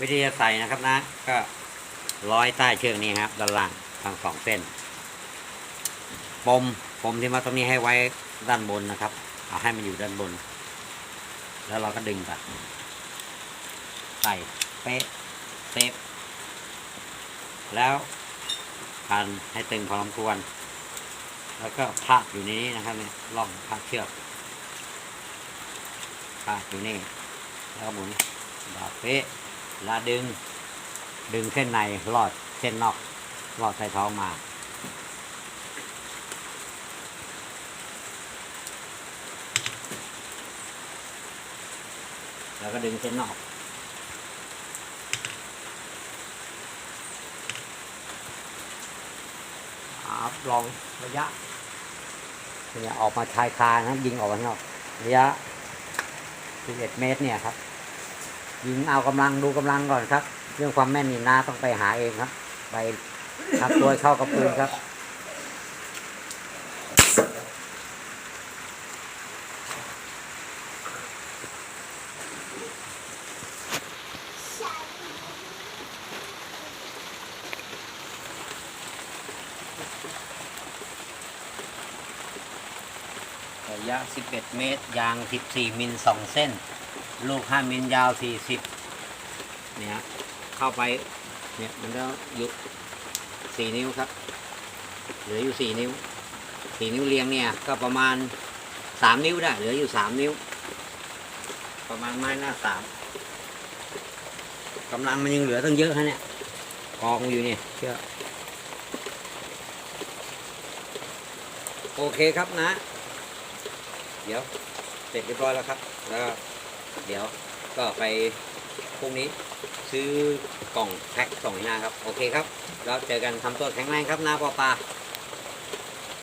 วิธีจะใส่นะครับนะ ก็ร้อยใต้เชือกนี้ครับด้านล่างทั้งสองเส้น ปมปมที่มาตรงนี้ให้ไว้ด้านบนนะครับ เอาให้มันอยู่ด้านบน แล้วเราก็ดึงตัดใส่เป๊ะเซฟแล้วพันให้ตึงพอสมควร แล้วก็พาดอยู่นี้นะครับเนี่ยล่องพาดเชือกพาดอยู่นี่แล้วหมุนบาดเป๊ะ แล้วดึง ดึงเส้นในลอดเส้นนอกลอดใส่ท้องมา แล้วก็ดึงเส้นนอกครับลองระยะเนี่ยออกมาชายคานะครับยิงออกมาข้างนอกระยะ11เมตรเนี่ยครับ ยิงเอากำลังดูกำลังก่อนครับ เรื่องความแม่นนี่นาต้องไปหาเองครับ ไปทำตัวเข้ากับปืนครับระยะ 11 เมตร ยาง 14 มิล 2 เส้น ลูก5มิลยาว40เนี่ยเข้าไปเนี่ยมันก็อยู่4นิ้วครับ เหลืออยู่4นิ้ว4นิ้วเรียงเนี่ย ก็ประมาณ3นิ้วได้ เหลืออยู่3นิ้ว ประมาณไม้หน้าสามกำลังมันยังเหลือตั้งเยอะฮะเนี่ยกองอยู่เนี่ยเชื่อโอเคครับนะ เดี๋ยวเสร็จเรียบร้อยแล้วครับ แล้ว เดี๋ยวก็ไปพรุ่งนี้ซื้อกล่องแพ็คส่งให้นาครับ โอเคครับ แล้วเจอกันทำตัวแข็งแรงครับนาปอปลา